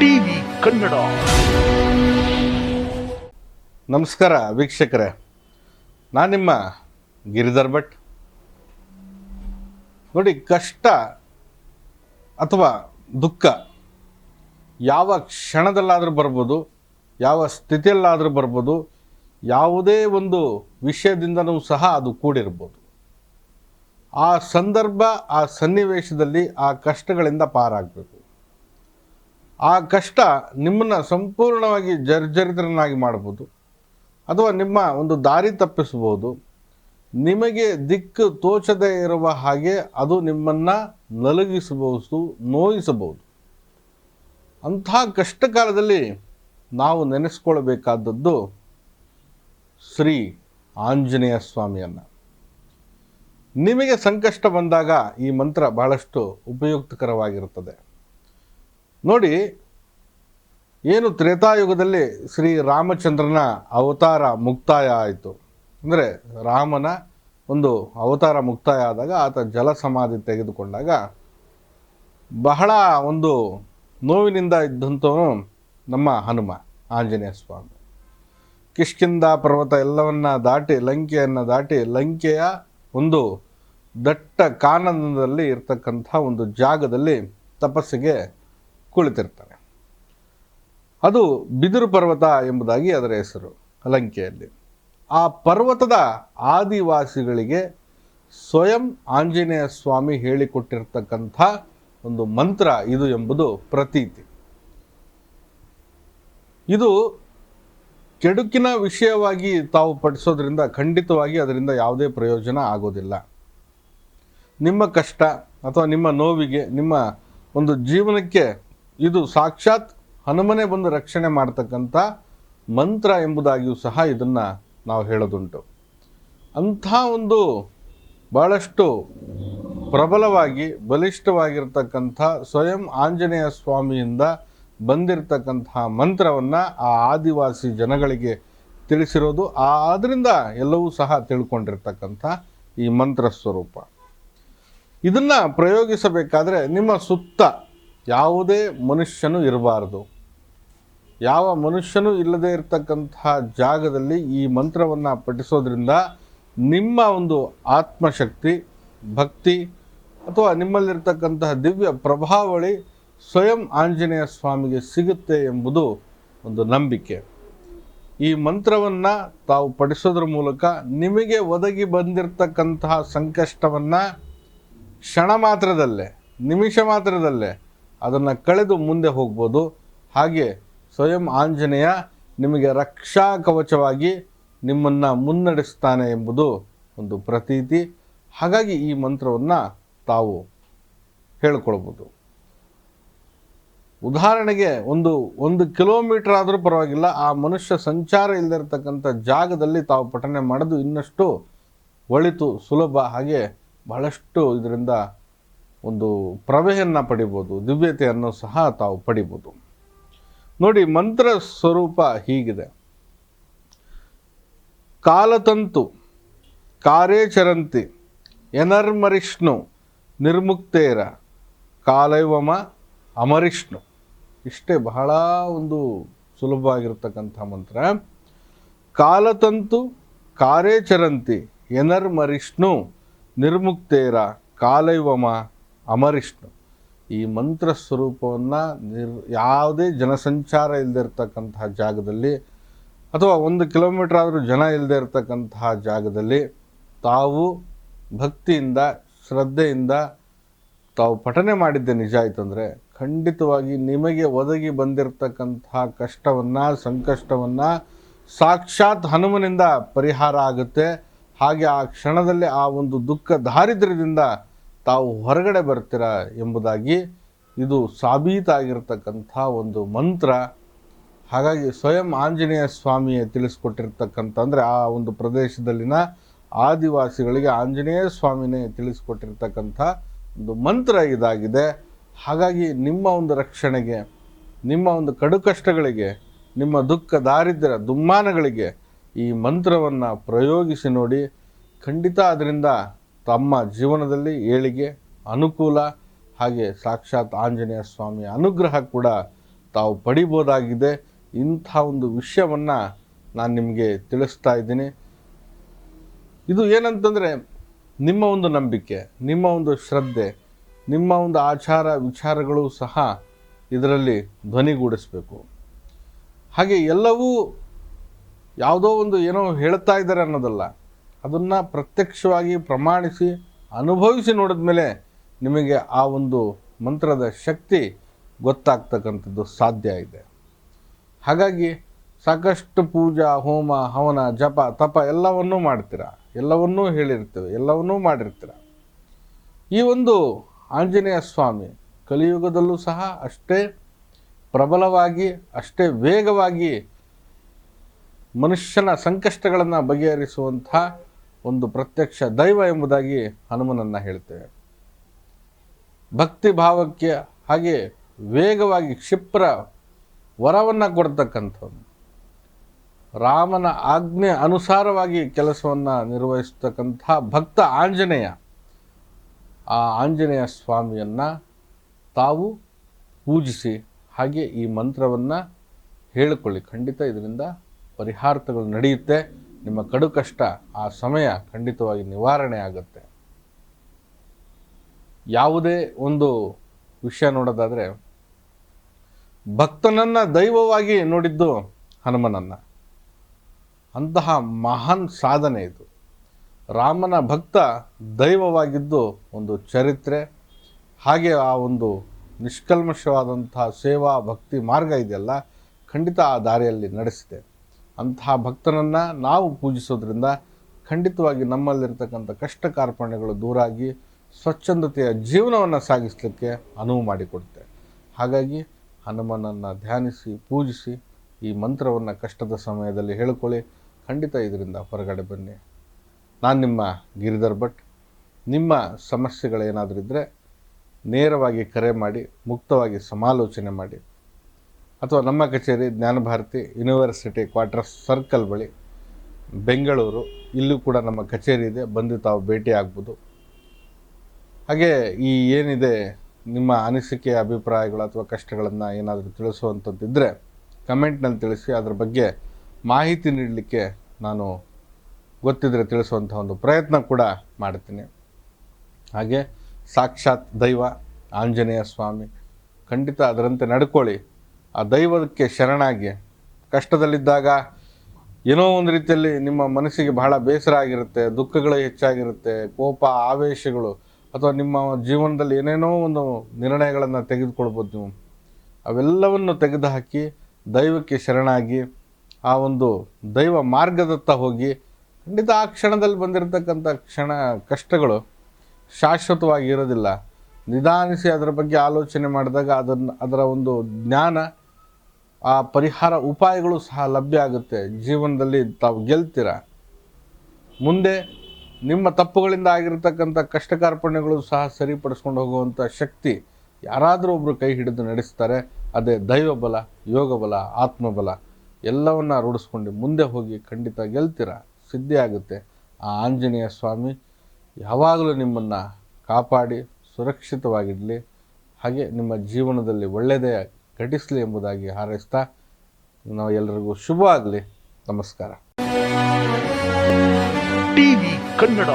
TV Kannada. ನಮಸ್ಕಾರ ವೀಕ್ಷಕರೇ. ನಾನು ನಿಮ್ಮ ಗಿರಿಧರ್ ಭಟ್. ನೋಡಿ, ಕಷ್ಟ ಅಥವಾ ದುಃಖ ಯಾವ ಕ್ಷಣದಲ್ಲಾದರೂ ಬರ್ಬೋದು, ಯಾವ ಸ್ಥಿತಿಯಲ್ಲಾದರೂ ಬರ್ಬೋದು, ಯಾವುದೇ ಒಂದು ವಿಷಯದಿಂದನೂ ಸಹ ಅದು ಕೂಡಿರ್ಬೋದು. ಆ ಸಂದರ್ಭ, ಆ ಸನ್ನಿವೇಶದಲ್ಲಿ ಆ ಕಷ್ಟಗಳಿಂದ ಪಾರಾಗಬೇಕು. ಆ ಕಷ್ಟ ನಿಮ್ಮನ್ನು ಸಂಪೂರ್ಣವಾಗಿ ಜರ್ಜರಿತರನ್ನಾಗಿ ಮಾಡ್ಬೋದು ಅಥವಾ ನಿಮ್ಮ ಒಂದು ದಾರಿ ತಪ್ಪಿಸ್ಬೋದು ನಿಮಗೆ ದಿಕ್ಕು ತೋಚದೆ ಇರುವ ಹಾಗೆ ಅದು ನಿಮ್ಮನ್ನು ನಲುಗಿಸಬಹುದು, ನೋಯಿಸಬಹುದು. ಅಂಥ ಕಷ್ಟ ಕಾಲದಲ್ಲಿ ನಾವು ನೆನೆಸ್ಕೊಳ್ಬೇಕಾದದ್ದು ಶ್ರೀ ಆಂಜನೇಯ ಸ್ವಾಮಿಯನ್ನು. ನಿಮಗೆ ಸಂಕಷ್ಟ ಬಂದಾಗ ಈ ಮಂತ್ರ ಬಹಳಷ್ಟು ಉಪಯುಕ್ತಕರವಾಗಿರುತ್ತದೆ. ನೋಡಿ, ಏನು ತ್ರೇತಾಯುಗದಲ್ಲಿ ಶ್ರೀ ರಾಮಚಂದ್ರನ ಅವತಾರ ಮುಕ್ತಾಯ ಆಯಿತು. ಅಂದರೆ ರಾಮನ ಒಂದು ಅವತಾರ ಮುಕ್ತಾಯ ಆದಾಗ ಆತ ಜಲ ಸಮಾಧಿ ತೆಗೆದುಕೊಂಡಾಗ ಬಹಳ ಒಂದು ನೋವಿನಿಂದ ಇದ್ದಂಥವನು ನಮ್ಮ ಹನುಮ, ಆಂಜನೇಯ ಸ್ವಾಮಿ. ಕಿಷ್ಕಿಂದ ಪರ್ವತ ಎಲ್ಲವನ್ನ ದಾಟಿ, ಲಂಕೆಯನ್ನು ದಾಟಿ, ಲಂಕೆಯ ಒಂದು ದಟ್ಟ ಕಾನಂದದಲ್ಲಿ ಇರ್ತಕ್ಕಂಥ ಒಂದು ಜಾಗದಲ್ಲಿ ತಪಸ್ಸಿಗೆ ಕುಳಿತಿರ್ತಾನೆ. ಅದು ಬಿದಿರು ಪರ್ವತ ಎಂಬುದಾಗಿ ಅದರ ಹೆಸರು ಲಂಕೆಯಲ್ಲಿ ಆ ಪರ್ವತದ ಆದಿವಾಸಿಗಳಿಗೆ ಸ್ವಯಂ ಆಂಜನೇಯ ಸ್ವಾಮಿ ಹೇಳಿಕೊಟ್ಟಿರ್ತಕ್ಕಂಥ ಒಂದು ಮಂತ್ರ ಇದು ಎಂಬುದು ಪ್ರತೀತಿ. ಇದು ಕೆಡುಕಿನ ವಿಷಯವಾಗಿ ತಾವು ಪಡಿಸೋದ್ರಿಂದ ಖಂಡಿತವಾಗಿ ಅದರಿಂದ ಯಾವುದೇ ಪ್ರಯೋಜನ ಆಗೋದಿಲ್ಲ. ನಿಮ್ಮ ಕಷ್ಟ ಅಥವಾ ನಿಮ್ಮ ನೋವಿಗೆ, ನಿಮ್ಮ ಒಂದು ಜೀವನಕ್ಕೆ ಇದು ಸಾಕ್ಷಾತ್ ಹನುಮನೆ ಬಂದು ರಕ್ಷಣೆ ಮಾಡ್ತಕ್ಕಂಥ ಮಂತ್ರ ಎಂಬುದಾಗಿಯೂ ಸಹ ಇದನ್ನು ನಾವು ಹೇಳೋದುಂಟು. ಅಂಥ ಒಂದು ಭಾಳಷ್ಟು ಪ್ರಬಲವಾಗಿ, ಬಲಿಷ್ಠವಾಗಿರ್ತಕ್ಕಂಥ ಸ್ವಯಂ ಆಂಜನೇಯ ಸ್ವಾಮಿಯಿಂದ ಬಂದಿರತಕ್ಕಂತಹ ಮಂತ್ರವನ್ನು ಆ ಆದಿವಾಸಿ ಜನಗಳಿಗೆ ತಿಳಿಸಿರೋದು. ಆದ್ದರಿಂದ ಎಲ್ಲವೂ ಸಹ ತಿಳ್ಕೊಂಡಿರ್ತಕ್ಕಂಥ ಈ ಮಂತ್ರ ಸ್ವರೂಪ. ಇದನ್ನು ಪ್ರಯೋಗಿಸಬೇಕಾದ್ರೆ ನಿಮ್ಮ ಸುತ್ತ ಯಾವುದೇ ಮನುಷ್ಯನು ಇರಬಾರದು. ಯಾವ ಮನುಷ್ಯನೂ ಇಲ್ಲದೆ ಇರತಕ್ಕಂತಹ ಜಾಗದಲ್ಲಿ ಈ ಮಂತ್ರವನ್ನು ಪಠಿಸೋದ್ರಿಂದ ನಿಮ್ಮ ಒಂದು ಆತ್ಮಶಕ್ತಿ, ಭಕ್ತಿ ಅಥವಾ ನಿಮ್ಮಲ್ಲಿರ್ತಕ್ಕಂತಹ ದಿವ್ಯ ಪ್ರಭಾವಳಿ ಸ್ವಯಂ ಆಂಜನೇಯ ಸ್ವಾಮಿಗೆ ಸಿಗುತ್ತೆ ಎಂಬುದು ಒಂದು ನಂಬಿಕೆ. ಈ ಮಂತ್ರವನ್ನು ತಾವು ಪಠಿಸೋದ್ರ ಮೂಲಕ ನಿಮಗೆ ಒದಗಿ ಬಂದಿರತಕ್ಕಂತಹ ಸಂಕಷ್ಟವನ್ನು ಕ್ಷಣ ಮಾತ್ರದಲ್ಲೇ, ನಿಮಿಷ ಮಾತ್ರದಲ್ಲೇ ಅದನ್ನು ಕಳೆದು ಮುಂದೆ ಹೋಗ್ಬೋದು. ಹಾಗೆ ಸ್ವಯಂ ಆಂಜನೇಯ ನಿಮಗೆ ರಕ್ಷಾ ಕವಚವಾಗಿ ನಿಮ್ಮನ್ನು ಮುನ್ನಡೆಸ್ತಾನೆ ಎಂಬುದು ಒಂದು ಪ್ರತೀತಿ. ಹಾಗಾಗಿ ಈ ಮಂತ್ರವನ್ನು ತಾವು ಹೇಳ್ಕೊಳ್ಬೋದು. ಉದಾಹರಣೆಗೆ ಒಂದು ಒಂದು ಕಿಲೋಮೀಟರ್ ಆದರೂ ಪರವಾಗಿಲ್ಲ, ಆ ಮನುಷ್ಯ ಸಂಚಾರ ಇಲ್ಲದಿರತಕ್ಕಂಥ ಜಾಗದಲ್ಲಿ ತಾವು ಪಠನೆ ಮಾಡೋದು ಇನ್ನಷ್ಟು ಒಳಿತು ಸುಲಭ. ಹಾಗೆ ಬಹಳಷ್ಟು ಇದರಿಂದ ಒಂದು ಪ್ರಭೆಯನ್ನು ಪಡಿಬೋದು, ದಿವ್ಯತೆಯನ್ನು ಸಹ ತಾವು ಪಡಿಬೋದು. ನೋಡಿ, ಮಂತ್ರ ಸ್ವರೂಪ ಹೀಗಿದೆ. ಕಾಲತಂತು ಕಾರ್ಯಚರಂತಿ ಎನರ್ಮರಿಷ್ಣು, ನಿರ್ಮುಕ್ತೇರ, ಕಾಲೈವಮ ಅಮರಿಷ್ಣು. ಇಷ್ಟೇ ಬಹಳ ಒಂದು ಸುಲಭವಾಗಿರ್ತಕ್ಕಂಥ ಮಂತ್ರ. ಕಾಲತಂತು ಕಾರ್ಯಚರಂತಿ ಎನರ್ಮರಿಷ್ಣು, ನಿರ್ಮುಕ್ತೇರ, ಕಾಲೈವಮ ಅಮರಿಷ್ಣು ಈ ಮಂತ್ರ ಸ್ವರೂಪವನ್ನು ನಿರ್, ಯಾವುದೇ ಜನಸಂಚಾರ ಇಲ್ಲದಿರ್ತಕ್ಕಂತಹ ಜಾಗದಲ್ಲಿ ಅಥವಾ ಒಂದು ಕಿಲೋಮೀಟರ್ ಆದರೂ ಜನ ಇಲ್ಲದೆ ಇರತಕ್ಕಂತಹ ಜಾಗದಲ್ಲಿ ತಾವು ಭಕ್ತಿಯಿಂದ, ಶ್ರದ್ಧೆಯಿಂದ ತಾವು ಪಠನೆ ಮಾಡಿದ್ದೆ ನಿಜ ಆಯ್ತಂದರೆ ಖಂಡಿತವಾಗಿ ನಿಮಗೆ ಒದಗಿ ಬಂದಿರತಕ್ಕಂತಹ ಕಷ್ಟವನ್ನು, ಸಂಕಷ್ಟವನ್ನು ಸಾಕ್ಷಾತ್ ಹನುಮನಿಂದ ಪರಿಹಾರ ಆಗುತ್ತೆ. ಹಾಗೆ ಆ ಕ್ಷಣದಲ್ಲಿ ಆ ಒಂದು ದುಃಖ ದಾರಿದ್ರ್ಯದಿಂದ ತಾವು ಹೊರಗಡೆ ಬರ್ತೀರಾ ಎಂಬುದಾಗಿ ಇದು ಸಾಬೀತಾಗಿರ್ತಕ್ಕಂಥ ಒಂದು ಮಂತ್ರ. ಹಾಗಾಗಿ ಸ್ವಯಂ ಆಂಜನೇಯ ಸ್ವಾಮಿಯೇ ತಿಳಿಸ್ಕೊಟ್ಟಿರ್ತಕ್ಕಂಥ ಅಂದರೆ ಆ ಒಂದು ಪ್ರದೇಶದಲ್ಲಿನ ಆದಿವಾಸಿಗಳಿಗೆ ಆಂಜನೇಯ ಸ್ವಾಮಿನೇ ತಿಳಿಸ್ಕೊಟ್ಟಿರ್ತಕ್ಕಂಥ ಒಂದು ಮಂತ್ರ ಇದಾಗಿದೆ. ಹಾಗಾಗಿ ನಿಮ್ಮ ಒಂದು ರಕ್ಷಣೆಗೆ, ನಿಮ್ಮ ಒಂದು ಕಡು ಕಷ್ಟಗಳಿಗೆ, ನಿಮ್ಮ ದುಃಖ ದಾರಿದ್ರ್ಯ ದುಮ್ಮಾನಗಳಿಗೆ ಈ ಮಂತ್ರವನ್ನು ಪ್ರಯೋಗಿಸಿ ನೋಡಿ ಖಂಡಿತ ಅದರಿಂದ ತಮ್ಮ ಜೀವನದಲ್ಲಿ ಏಳಿಗೆ ಅನುಕೂಲ ಹಾಗೆ ಸಾಕ್ಷಾತ್ ಆಂಜನೇಯ ಸ್ವಾಮಿಯ ಅನುಗ್ರಹ ಕೂಡ ತಾವು ಪಡಿಬೋದಾಗಿದೆ. ಇಂಥ ಒಂದು ವಿಷಯವನ್ನು ನಾನು ನಿಮಗೆ ತಿಳಿಸ್ತಾ ಇದ್ದೀನಿ. ಇದು ಏನಂತಂದರೆ, ನಿಮ್ಮ ಒಂದು ನಂಬಿಕೆ, ನಿಮ್ಮ ಒಂದು ಶ್ರದ್ಧೆ, ನಿಮ್ಮ ಒಂದು ಆಚಾರ ವಿಚಾರಗಳು ಸಹ ಇದರಲ್ಲಿ ಧ್ವನಿಗೂಡಿಸಬೇಕು. ಹಾಗೆ ಎಲ್ಲವೂ ಯಾವುದೋ ಒಂದು ಏನೋ ಹೇಳ್ತಾ ಇದ್ದಾರೆ ಅನ್ನೋದಲ್ಲ. ಅದನ್ನು ಪ್ರತ್ಯಕ್ಷವಾಗಿ ಪ್ರಮಾಣಿಸಿ ಅನುಭವಿಸಿ ನೋಡಿದ ಮೇಲೆ ನಿಮಗೆ ಆ ಒಂದು ಮಂತ್ರದ ಶಕ್ತಿ ಗೊತ್ತಾಗ್ತಕ್ಕಂಥದ್ದು ಸಾಧ್ಯ ಇದೆ. ಹಾಗಾಗಿ ಸಾಕಷ್ಟು ಪೂಜಾ, ಹೋಮ, ಹವನ, ಜಪ, ತಪ ಎಲ್ಲವನ್ನೂ ಮಾಡ್ತೀರ? ಎಲ್ಲವನ್ನೂ ಹೇಳಿರ್ತೇವೆ, ಎಲ್ಲವನ್ನೂ ಮಾಡಿರ್ತೀರ? ಈ ಒಂದು ಆಂಜನೇಯ ಸ್ವಾಮಿ ಕಲಿಯುಗದಲ್ಲೂ ಸಹ ಅಷ್ಟೇ ಪ್ರಬಲವಾಗಿ, ಅಷ್ಟೇ ವೇಗವಾಗಿ ಮನುಷ್ಯನ ಸಂಕಷ್ಟಗಳನ್ನು ಬಗೆಹರಿಸುವಂಥ ಒಂದು ಪ್ರತ್ಯಕ್ಷ ದೈವ ಎಂಬುದಾಗಿ ಹನುಮನನ್ನು ಹೇಳ್ತೇವೆ. ಭಕ್ತಿ ಭಾವಕ್ಕೆ ಹಾಗೆ ವೇಗವಾಗಿ ಕ್ಷಿಪ್ರ ವರವನ್ನು ಕೊಡ್ತಕ್ಕಂಥವ್ನು. ರಾಮನ ಆಜ್ಞೆ ಅನುಸಾರವಾಗಿ ಕೆಲಸವನ್ನು ನಿರ್ವಹಿಸ್ತಕ್ಕಂಥ ಭಕ್ತ ಆಂಜನೇಯ, ಆ ಆಂಜನೇಯ ಸ್ವಾಮಿಯನ್ನು ತಾವು ಪೂಜಿಸಿ ಹಾಗೆ ಈ ಮಂತ್ರವನ್ನು ಹೇಳಿಕೊಳ್ಳಿ. ಖಂಡಿತ ಇದರಿಂದ ಪರಿಹಾರಗಳು ನಡೆಯುತ್ತೆ. ನಿಮ್ಮ ಕಡು ಕಷ್ಟ ಆ ಸಮಯ ಖಂಡಿತವಾಗಿ ನಿವಾರಣೆ ಆಗುತ್ತೆ. ಯಾವುದೇ ಒಂದು ವಿಷಯ ನೋಡೋದಾದರೆ, ಭಕ್ತನನ್ನು ದೈವವಾಗಿ ನೋಡಿದ್ದು ಹನುಮನನ್ನು. ಅಂತಹ ಮಹಾನ್ ಸಾಧನೆ ಇದು. ರಾಮನ ಭಕ್ತ ದೈವವಾಗಿದ್ದು ಒಂದು ಚರಿತ್ರೆ, ಹಾಗೆ ಆ ಒಂದು ನಿಷ್ಕಲ್ಮಶವಾದಂತಹ ಸೇವಾ ಭಕ್ತಿ ಮಾರ್ಗ ಇದೆಯಲ್ಲ, ಖಂಡಿತ ಆ ದಾರಿಯಲ್ಲಿ ನಡೆಸಿದೆ. ಅಂತಹ ಭಕ್ತನನ್ನು ನಾವು ಪೂಜಿಸೋದ್ರಿಂದ ಖಂಡಿತವಾಗಿ ನಮ್ಮಲ್ಲಿರ್ತಕ್ಕಂಥ ಕಷ್ಟ ಕಾರ್ಪಣ್ಯಗಳು ದೂರಾಗಿ ಸ್ವಚ್ಛಂದತೆಯ ಜೀವನವನ್ನು ಸಾಗಿಸಲಿಕ್ಕೆ ಅನುವು ಮಾಡಿಕೊಡುತ್ತೆ. ಹಾಗಾಗಿ ಹನುಮನನ್ನು ಧ್ಯಾನಿಸಿ, ಪೂಜಿಸಿ ಈ ಮಂತ್ರವನ್ನು ಕಷ್ಟದ ಸಮಯದಲ್ಲಿ ಹೇಳ್ಕೊಳ್ಳಿ. ಖಂಡಿತ ಇದರಿಂದ ಹೊರಗಡೆ ಬನ್ನಿ. ನಾನು ನಿಮ್ಮ ಗಿರಿಧರ್ ಭಟ್. ನಿಮ್ಮ ಸಮಸ್ಯೆಗಳೇನಾದರೂ ಇದ್ದರೆ ನೇರವಾಗಿ ಕರೆ ಮಾಡಿ, ಮುಕ್ತವಾಗಿ ಸಮಾಲೋಚನೆ ಮಾಡಿ. ಅಥವಾ ನಮ್ಮ ಕಚೇರಿ ಜ್ಞಾನಭಾರತಿ ಯೂನಿವರ್ಸಿಟಿ ಕ್ವಾರ್ಟರ್ ಸರ್ಕಲ್ ಬಳಿ ಬೆಂಗಳೂರು, ಇಲ್ಲೂ ಕೂಡ ನಮ್ಮ ಕಚೇರಿ ಇದೆ. ಬಂದು ತಾವು ಭೇಟಿ ಆಗ್ಬೋದು. ಹಾಗೆ ಈ ಏನಿದೆ, ನಿಮ್ಮ ಅನಿಸಿಕೆ, ಅಭಿಪ್ರಾಯಗಳು ಅಥವಾ ಕಷ್ಟಗಳನ್ನು ಏನಾದರೂ ತಿಳಿಸುವಂಥದ್ದಿದ್ದರೆ ಕಮೆಂಟ್ನಲ್ಲಿ ತಿಳಿಸಿ, ಅದರ ಬಗ್ಗೆ ಮಾಹಿತಿ ನೀಡಲಿಕ್ಕೆ ನಾನು ಗೊತ್ತಿದ್ದರೆ ತಿಳಿಸುವಂಥ ಒಂದು ಪ್ರಯತ್ನ ಕೂಡ ಮಾಡ್ತೀನಿ. ಹಾಗೆ ಸಾಕ್ಷಾತ್ ದೈವ, ಆಂಜನೇಯ ಸ್ವಾಮಿ, ಖಂಡಿತ ಅದರಂತೆ ನಡ್ಕೊಳ್ಳಿ. ಆ ದೈವಕ್ಕೆ ಶರಣಾಗಿ, ಕಷ್ಟದಲ್ಲಿದ್ದಾಗ ಏನೋ ಒಂದು ರೀತಿಯಲ್ಲಿ ನಿಮ್ಮ ಮನಸ್ಸಿಗೆ ಬಹಳ ಬೇಸರ ಆಗಿರುತ್ತೆ, ದುಃಖಗಳು ಹೆಚ್ಚಾಗಿರುತ್ತೆ, ಕೋಪ, ಆವೇಶಗಳು, ಅಥವಾ ನಿಮ್ಮ ಜೀವನದಲ್ಲಿ ಏನೇನೋ ಒಂದು ನಿರ್ಣಯಗಳನ್ನು ತೆಗೆದುಕೊಳ್ಬೋದು ನೀವು. ಅವೆಲ್ಲವನ್ನು ತೆಗೆದುಹಾಕಿ ದೈವಕ್ಕೆ ಶರಣಾಗಿ ಆ ಒಂದು ದೈವ ಮಾರ್ಗದತ್ತ ಹೋಗಿ, ಖಂಡಿತ ಆ ಕ್ಷಣದಲ್ಲಿ ಬಂದಿರತಕ್ಕಂಥ ಕ್ಷಣ ಕಷ್ಟಗಳು ಶಾಶ್ವತವಾಗಿ ಇರೋದಿಲ್ಲ. ನಿಧಾನಿಸಿ ಅದರ ಬಗ್ಗೆ ಆಲೋಚನೆ ಮಾಡಿದಾಗ ಅದನ್ನು, ಅದರ ಒಂದು ಜ್ಞಾನ ಆ ಪರಿಹಾರ ಉಪಾಯಗಳು ಸಹ ಲಭ್ಯ ಆಗುತ್ತೆ. ಜೀವನದಲ್ಲಿ ತಾವು ಗೆಲ್ತೀರ. ಮುಂದೆ ನಿಮ್ಮ ತಪ್ಪುಗಳಿಂದ ಆಗಿರತಕ್ಕಂಥ ಕಷ್ಟ ಕಾರ್ಪಣ್ಯಗಳು ಸಹ ಸರಿಪಡಿಸ್ಕೊಂಡು ಹೋಗುವಂಥ ಶಕ್ತಿ ಯಾರಾದರೂ ಒಬ್ಬರು ಕೈ ಹಿಡಿದು ನಡೆಸ್ತಾರೆ. ಅದೇ ದೈವ ಬಲ, ಯೋಗ ಬಲ ಆತ್ಮಬಲ ಎಲ್ಲವನ್ನ ರೂಢಿಸ್ಕೊಂಡು ಮುಂದೆ ಹೋಗಿ ಖಂಡಿತ ಗೆಲ್ತೀರ. ಸಿದ್ಧಿ ಆಗುತ್ತೆ. ಆ ಆಂಜನೇಯ ಸ್ವಾಮಿ ಯಾವಾಗಲೂ ನಿಮ್ಮನ್ನು ಕಾಪಾಡಿ ಸುರಕ್ಷಿತವಾಗಿಡಲಿ ಹಾಗೆ ನಿಮ್ಮ ಜೀವನದಲ್ಲಿ ಒಳ್ಳೆಯದೇ ಘಟಿಸಲಿ ಎಂಬುದಾಗಿ ಹಾರೈಸ್ತಾ ನಾವು ಎಲ್ಲರಿಗೂ ಶುಭವಾಗಲಿ ನಮಸ್ಕಾರ. ಟಿವಿ ಕನ್ನಡ.